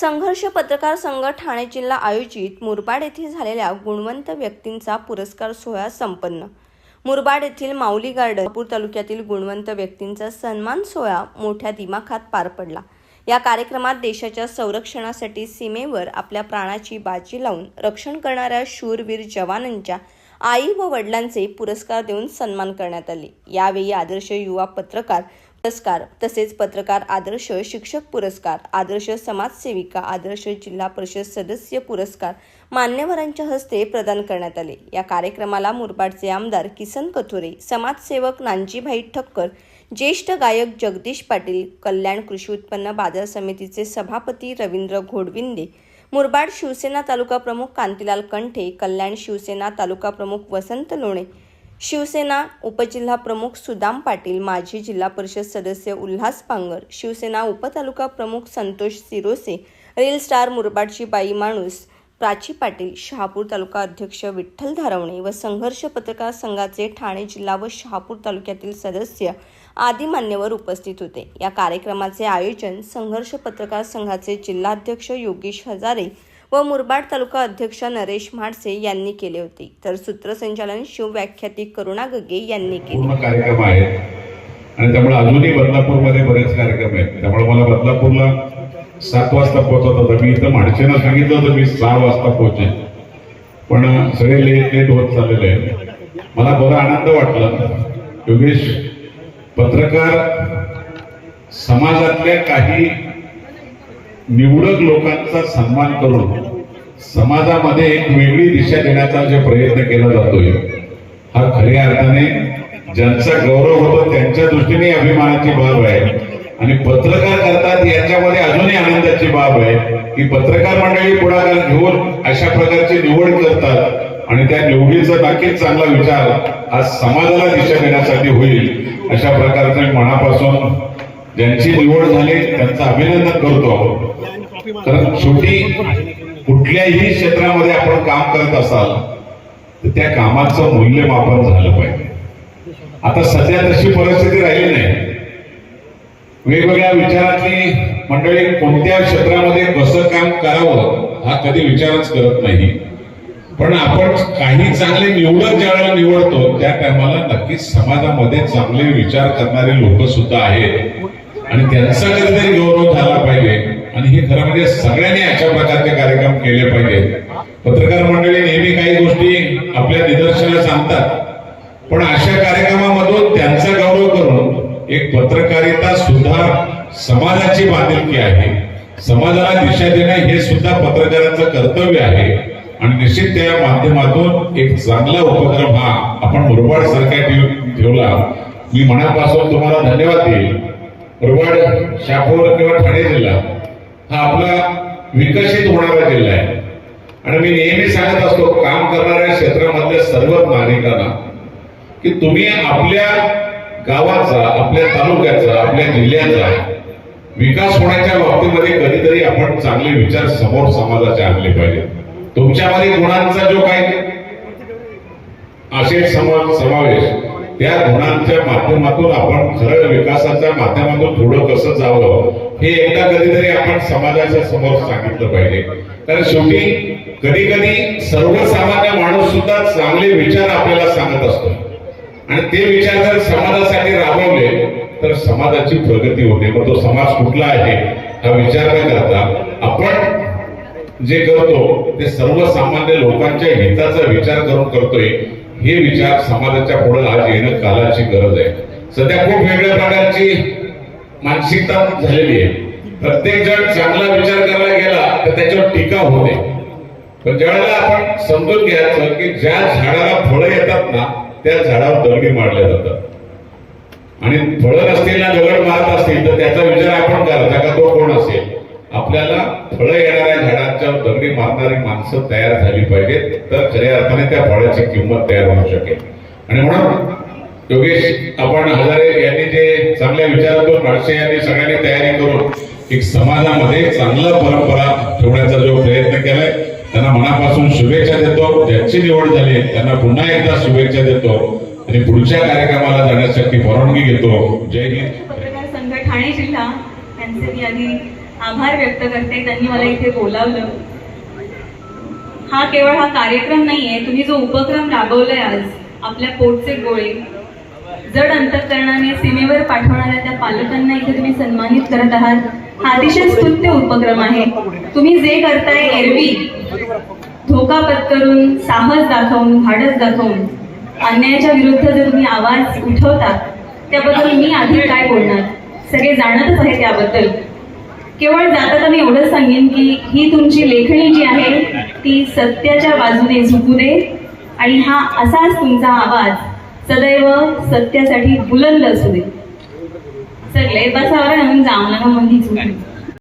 संघर्ष पत्रकार संघ ठाणे जिल्हा आयोजित मुरबाड येथे झालेल्या गुणवंत व्यक्तींचा पुरस्कार सोहळा संपन्न. मुरबाड येथील माऊली गार्डन नागपूर तालुक्यातील गुणवंत व्यक्तींचा सन्मान सोहळा मोठ्या दिमाखात पार पडला. या कार्यक्रमात देशाच्या संरक्षणासाठी सीमेवर आपल्या प्राणाची बाजी लावून रक्षण करणाऱ्या शूरवीर जवानांच्या आई व वडिलांचे पुरस्कार देऊन सन्मान करण्यात आले. यावेळी आदर्श युवा पत्रकार पुरस्कार तसेच पत्रकार आदर्श शिक्षक पुरस्कार आदर्श समाजसेविका आदर्श जिल्हा परिषद सदस्य पुरस्कार मान्यवरांच्या हस्ते प्रदान करण्यात आले. या कार्यक्रमाला मुरबाडचे आमदार किसन कथोरे समाजसेवक नानजीभाई ठक्कर ज्येष्ठ गायक जगदीश पाटील कल्याण कृषी उत्पन्न बाजार समितीचे सभापती रवींद्र घोडविंदे मुरबाड शिवसेना तालुका प्रमुख कांतीलाल कंठे कल्याण शिवसेना तालुका प्रमुख वसंत लोणे शिवसेना उपजिल्हा प्रमुख सुदाम पाटील माजी जिल्हा परिषद सदस्य उल्हास पांगर शिवसेना उपतालुका प्रमुख संतोष सिरोसे रेल स्टार मुरबाडची बाई माणूस प्राची पाटील शहापूर तालुका अध्यक्ष विठ्ठल धारवणे व संघर्ष पत्रकार संघाचे ठाणे जिल्हा व शहापूर तालुक्यातील सदस्य आदी मान्यवर उपस्थित होते. या कार्यक्रमाचे आयोजन संघर्ष पत्रकार संघाचे जिल्हाध्यक्ष योगेश हजारे व मुरबाड तालुका अध्यक्ष नरेश म्हाडसे यांनी केले होते. तर सूत्रसंचालन शिवव्याख्याती करुणा गगे यांनी केले. कार्यक्रम आहेत आणि त्यामुळे अजूनही बदलापूरमध्ये बरेच कार्यक्रम आहेत. त्यामुळे मला बदलापूरला सात वाजता पोहोचत होतं. मी इथं माणसेनं सांगितलं होतं मी सहा वाजता पोहोचे पण सगळे लेट लेट होत चाललेले आहेत. मला बरं आनंद वाटला. योगेश पत्रकार समाजातल्या काही निवडक लोकांचा सन्मान करून समाजामध्ये एक वेगळी दिशा देण्याचा जे प्रयत्न केला जातोय हा खऱ्या अर्थाने ज्यांचा गौरव होतो त्यांच्या दृष्टीने अभिमानाची बाब आहे. आणि पत्रकार करतात याच्यामध्ये अजूनही आनंदाची बाब आहे की पत्रकार मंडळी पुढाकार घेऊन अशा प्रकारची निवड करतात आणि त्या निवडीचा नक्कीच चांगला विचार आज समाजाला दिशा देण्यासाठी होईल अशा प्रकारचे मनापासून ज्यांची निवड झाली त्यांचं अभिनंदन करतो कारण शेवटी कुठल्याही क्षेत्रामध्ये आपण काम करत असाल तर त्या कामाचं मूल्यमापन झालं पाहिजे. आता सध्या तशी परिस्थिती राहिली नाही. वेगवेगळ्या विचारातली मंडळी कोणत्या क्षेत्रामध्ये कसं काम करावं हा कधी विचारच करत नाही. पण आपण काही चांगले निवडत ज्यावेळेला निवडतो त्या टायमाला नक्कीच समाजामध्ये चांगले विचार करणारे लोक सुद्धा आहेत. आणि त्यांचा कधीतरी गौरव झाला पाहिजे. आणि हे खरं म्हणजे सगळ्यांनी अशा प्रकारचे कार्यक्रम केले पाहिजेत. पत्रकार मंडळी नेहमी काही गोष्टी आपल्या निदर्शनास आणतात पण अशा कार्यक्रमामधून त्यांचा गौरव करून एक पत्रकारिता सुद्धा समाजाची बांधिलकी आहे. समाजाला दिशा देणे हे सुद्धा पत्रकारांचं कर्तव्य आहे. आणि निश्चित त्या माध्यमातून एक चांगला उपक्रम हा आपण मुरबाड सारख्या ठेवला. मी मनापासून तुम्हाला धन्यवाद देईल. मुरबाड शापूर किंवा ठाणे जिल्हा हा आपला विकसित होणारा जिल्हा आहे. आणि मी नेहमी सांगत असतो काम करणाऱ्या क्षेत्रामधल्या सर्व नागरिकांना की तुम्ही आपल्या गावाचा आपल्या तालुक्याचा आपल्या जिल्ह्याचा विकास होण्याच्या बाबतीमध्ये कधीतरी आपण चांगले विचार समोर समाजाचे आणले पाहिजे तुमच्यामध्ये गुणांचा जो काही असे समा- समावेश त्या गुणांच्या माध्यमातून आपण खरं विकासाच्या माध्यमातून पुढं कसं जावं हे एकदा कधीतरी आपण समाजाच्या समोर सांगितलं पाहिजे. कारण शेवटी कधी कधी सर्वसामान्य माणूस सुद्धा चांगले विचार आपल्याला सांगत असतो. आणि ते विचार जर समाजासाठी राबवले तर समाजाची प्रगती होते. मग तो समाज कुठला आहे हा विचार न करता आपण जे करतो ते सर्वसामान्य लोकांच्या हिताचा विचार करून करतोय हे विचार समाजाच्या पुढे आज येणं कालाची गरज आहे. सध्या खूप वेगळ्या प्रकारची मानसिकता झालेली आहे. प्रत्येक जण चांगला विचार करायला गेला तर त्याच्यावर टीका होते पण ज्यावेळेला आपण समजून घ्यायचं की ज्या झाडाला फळं येतात ना त्या झाडावर दगडी मारल्या जातात. आणि फळं नसतील ना दगड मारत असतील तर त्याचा विचार आपण करा का तो कोण असेल आपल्याला फळं येणाऱ्या झाडांच्या माणसं तयार झाली पाहिजेत तर खऱ्या अर्थाने त्या फळाची किंमत तयार होऊ शकेल. आणि म्हणून योगेश आपण हजारे यांनी जे चांगल्या विचारातून माणसे यांनी सगळ्यांनी तयारी करून एक समाजामध्ये चांगला परंपरा ठेवण्याचा जो प्रयत्न केलाय त्यांना मनापासून शुभेच्छा देतो. ज्यांची निवड झाली त्यांना पुन्हा एकदा शुभेच्छा देतो. आणि पुढच्या कार्यक्रमाला जाण्यासाठी परवानगी घेतो. जय हिंद. संघ ठाणे जिल्हा यांचे मी आधी आभार व्यक्त करते. त्यांनी मला इथे बोलावलं. हा केवळ हा कार्यक्रम नाहीये तुम्ही जो उपक्रम राबवलाय आज आपल्या पोटचे गोळे जड अंतकरणाने सीमेवर पाठवणाऱ्या त्या पालकांना इथे तुम्ही सन्मानित करत आहात. हा अतिशय स्तुत्य उपक्रम आहे. तुम्ही जे करताय एरवी धोका पत्करून साहस दाखवून धाडस दाखवून अन्यायाच्या विरुद्ध जर तुम्ही आवाज उठवता त्याबद्दल मी आधी काय बोलणार? सगळे जाणतच आहे त्याबद्दल केवळ जाता मी एवढंच सांगेन की ही तुमची लेखणी जी आहे ती सत्याच्या बाजूने झुकू दे. आणि हा असाच तुमचा आवाज सदैव सत्यासाठी बुलंद असू दे. सगळे बसावर म्हणून जामला मंदी झुकली